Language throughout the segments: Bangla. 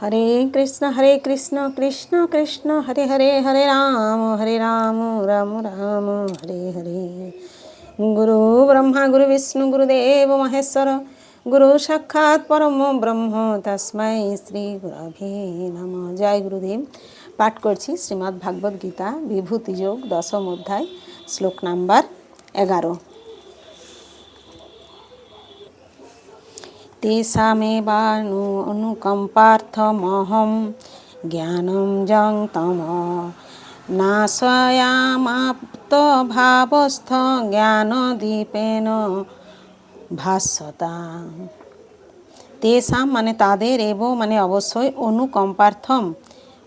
হরে কৃষ্ণ হরে কৃষ্ণ কৃষ্ণ কৃষ্ণ, হরে হরে হরে রাম হরে রাম রাম রাম, হরে হরে। গুরু ব্রহ্মা, গুরু বিষ্ণু গুরুদেব মহেশ্বর, গুরু সাক্ষাৎ পরম ব্রহ্ম, তস্মৈ শ্রী গুরভে নম। জয় গুরুদেব। পাঠ করছি শ্রীমদ্ ভাগবত গীতা, বিভূতি যোগ, দশম অধ্যায়, শ্লোক নাম্বার এগারো। तेषामेवानु अनुकम्पार्थमहं ज्ञानं जं तम नाशयामाप्तभावस्थ জ্ঞানদীপেন ভাস্বতা তেসাম মানে তাদের এব মানে অবশ্যই অনুকম্পার্থম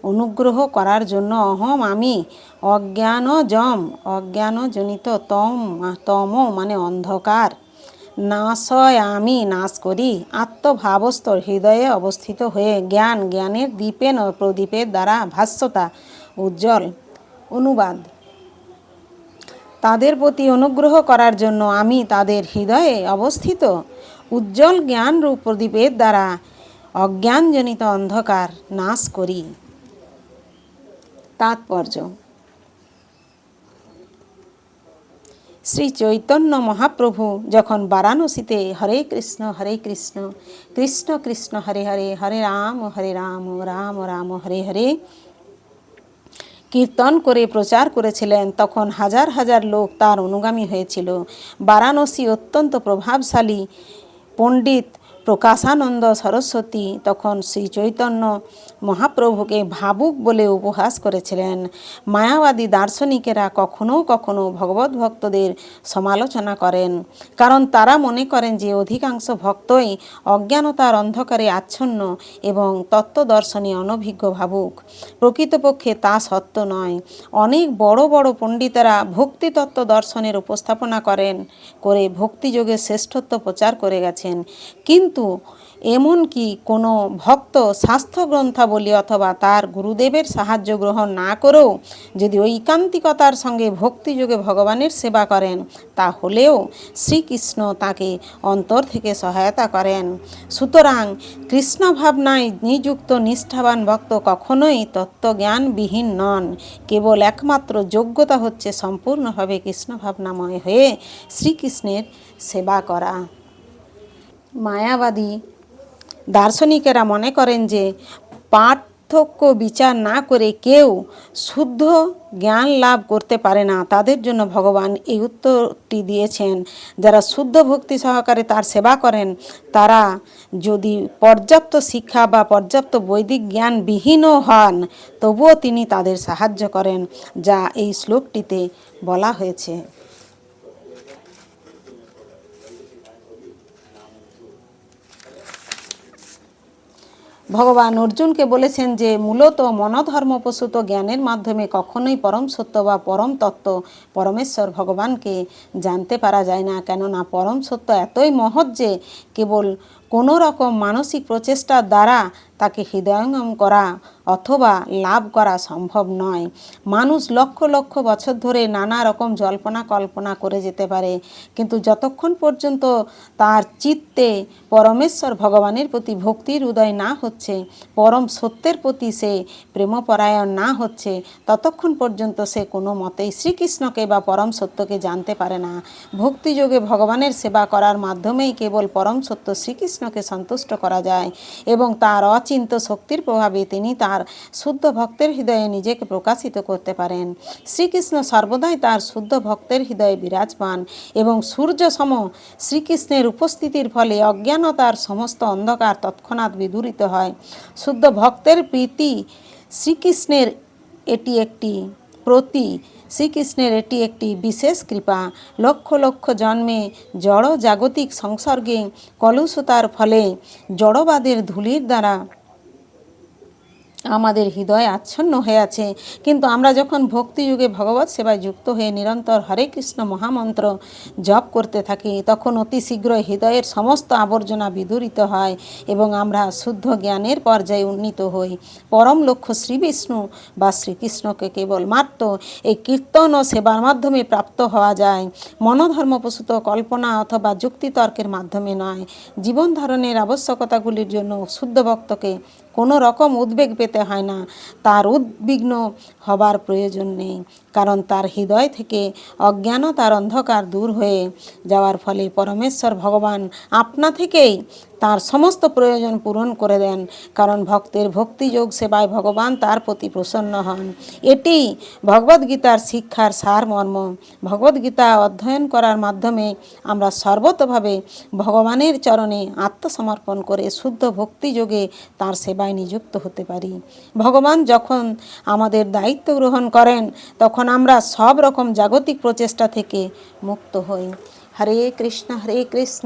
অনুগ্রহ করার জন্য অহম আমি অজ্ঞান জম অজ্ঞানজনিত তম তম মানে অন্ধকার নাশয় আমি নাশ করি। আত্মভাবস্তর হৃদয়ে অবস্থিত হয়ে জ্ঞান জ্ঞানের দ্বীপেন প্রদীপের দ্বারা ভাষ্যতা উজ্জ্বল। অনুবাদ। তাদের প্রতি অনুগ্রহ করার জন্য আমি তাদের হৃদয়ে অবস্থিত। উজ্জ্বল জ্ঞান রূপ প্রদীপের দ্বারা অজ্ঞানজনিত অন্ধকার নাশ করি। তাৎপর্য। শ্রী চৈতন্য মহাপ্রভু যখন বারাণসীতে হরে কৃষ্ণ হরে কৃষ্ণ কৃষ্ণ কৃষ্ণ, হরে হরে হরে রাম হরে রাম রাম রাম, হরে হরে কীর্তন করে প্রচার করেছিলেন, তখন হাজার হাজার লোক তার অনুগামী হয়েছিল। বারাণসী অত্যন্ত প্রভাবশালী পণ্ডিত প্রকাশানন্দ সরস্বতী তখন শ্রী চৈতন্য মহাপ্রভুকে ভাবুক বলে উপহাস করেছিলেন। মায়াবাদী দার্শনিকেরা কখনো কখনো ভগবত ভক্তদের সমালোচনা করেন। কারণ তারা মনে করেন যে অধিকাংশ ভক্তই অজ্ঞানতার অন্ধকারে আচ্ছন্ন এবং তত্ত্বদর্শনে অনভিজ্ঞ ভাবুক। প্রকৃতপক্ষে তা সত্য নয়। অনেক বড় বড় পণ্ডিতেরা ভক্তিতত্ত্ব দর্শনের উপস্থাপনা করেন, করে ভক্তিযোগের শ্রেষ্ঠত্ব প্রচার করে গেছেন। কিন্তু কিন্তু এমনকি কোনো ভক্ত স্বাস্থ্যগ্রন্থাবলী অথবা তার গুরুদেবের সাহায্য গ্রহণ না করেও যদি ঐকান্তিকতার সঙ্গে ভক্তিযোগে ভগবানের সেবা করেন, তাহলেও শ্রীকৃষ্ণ তাকে অন্তর থেকে সহায়তা করেন। সুতরাং কৃষ্ণ ভাবনায় নিযুক্ত নিষ্ঠাবান ভক্ত কখনোই তত্ত্বজ্ঞানবিহীন নন। কেবল একমাত্র যোগ্যতা হচ্ছে সম্পূর্ণভাবে কৃষ্ণ ভাবনাময় হয়ে শ্রীকৃষ্ণের সেবা করা। মায়াবাদী। দার্শনিকেরা মনে করেন যে পার্থক্য বিচার না করে কেউ শুদ্ধ জ্ঞান লাভ করতে পারে না। তাদের জন্য ভগবান এই উত্তরটি দিয়েছেন। যারা শুদ্ধ ভক্তি সহকারে তার সেবা করেন, তারা যদি পর্যাপ্ত শিক্ষা বা পর্যাপ্ত বৈদিক জ্ঞান বিহীনও হন, তবুও তিনি তাদের সাহায্য করেন, যা এই শ্লোকটিতে বলা হয়েছে। ভগবান অর্জুনকে বলেছেন যে, মূলত মনধর্মপ্রসূত জ্ঞানের মাধ্যমে কখনোই পরম সত্য বা পরম তত্ত্ব পরমেশ্বর ভগবানকে জানতে পারা যায় না। কেননা পরম সত্য এতই মহৎ যে, কেবল কোনো রকম মানসিক প্রচেষ্টার দ্বারা তাকে হৃদয়ঙ্গম করা অথবা লাভ করা সম্ভব নয়। মানুষ লক্ষ লক্ষ বছর ধরে নানা রকম জল্পনা কল্পনা করে যেতে পারে, কিন্তু যতক্ষণ পর্যন্ত তার চিত্তে পরমেশ্বর ভগবানের প্রতি ভক্তির উদয় না হচ্ছে, পরম সত্যের প্রতি সে প্রেমপরায়ণ না হচ্ছে, ততক্ষণ পর্যন্ত সে কোনো মতেই শ্রীকৃষ্ণকে বা পরম সত্যকে জানতে পারে না। ভক্তিযোগে ভগবানের সেবা করার মাধ্যমেই কেবল পরম সত্য শ্রীকৃষ্ণকে সন্তুষ্ট করা যায় এবং তার অচিন্ত শক্তির প্রভাবে তিনি তার শুদ্ধ ভক্তের হৃদয়ে নিজেকে প্রকাশিত করতে পারেন। শ্রীকৃষ্ণ সর্বদাই তার শুদ্ধ ভক্তের হৃদয়ে বিরাজমান এবং সূর্য সম শ্রীকৃষ্ণের উপস্থিতির ফলে অজ্ঞানতার সমস্ত অন্ধকার তৎক্ষণাৎ বিদূরিত হয়। শুদ্ধ ভক্তের প্রীতি শ্রীকৃষ্ণের এটি একটি প্রতি। শ্রীকৃষ্ণের এটি একটি বিশেষ কৃপা। লক্ষ লক্ষ জন্মে জড় জাগতিক সংসর্গে কলুষতার ফলে জড়বাদের ধূলির দ্বারা আমাদের হৃদয় আচ্ছন্ন হয়ে আছে। কিন্তু আমরা যখন ভক্তিযুগে ভগবত সেবায় যুক্ত হয়ে নিরন্তর হরে কৃষ্ণ মহামন্ত্র জপ করতে থাকি, তখন অতি শীঘ্রই হৃদয়ের সমস্ত আবর্জনা বিদূরিত হয় এবং আমরা শুদ্ধ জ্ঞানের পর্যায়ে উন্নীত হই। পরম লক্ষ্য শ্রীবিষ্ণু বা শ্রীকৃষ্ণকে কেবলমাত্র এই কীর্তন ও সেবার মাধ্যমে প্রাপ্ত হওয়া যায়। মনোধর্মপ্রসূত কল্পনা অথবা যুক্তিতর্কের মাধ্যমে নয়। জীবন ধারণের আবশ্যকতাগুলির জন্য শুদ্ধ ভক্তকে কোনো রকম উদ্বেগ পেতে হয় না। তার উদ্বিগ্ন হবার প্রয়োজন নেই, কারণ তার হৃদয় থেকে অজ্ঞানতার অন্ধকার দূর হয়ে যাওয়ার ফলে পরমেশ্বর ভগবান আপনা থেকেই তার সমস্ত প্রয়োজন পূরণ করে দেন, কারণ ভক্তের ভক্তিযোগ সেবায় ভগবান তার প্রতি প্রসন্ন হন। এটি ভগবদ্গীতার শিক্ষার সারমর্ম। ভগবদ্গীতা অধ্যয়ন করার মাধ্যমে আমরা সর্বতভাবে ভগবানের চরণে আত্মসমর্পণ করে শুদ্ধ ভক্তিযোগে তার সেবায় নিযুক্ত হতে পারি। ভগবান যখন আমাদের দায়িত্ব গ্রহণ করেন, তখন আমরা সব রকম জাগতিক প্রচেষ্টা থেকে মুক্ত হই। হরে কৃষ্ণ হরে কৃষ্ণ।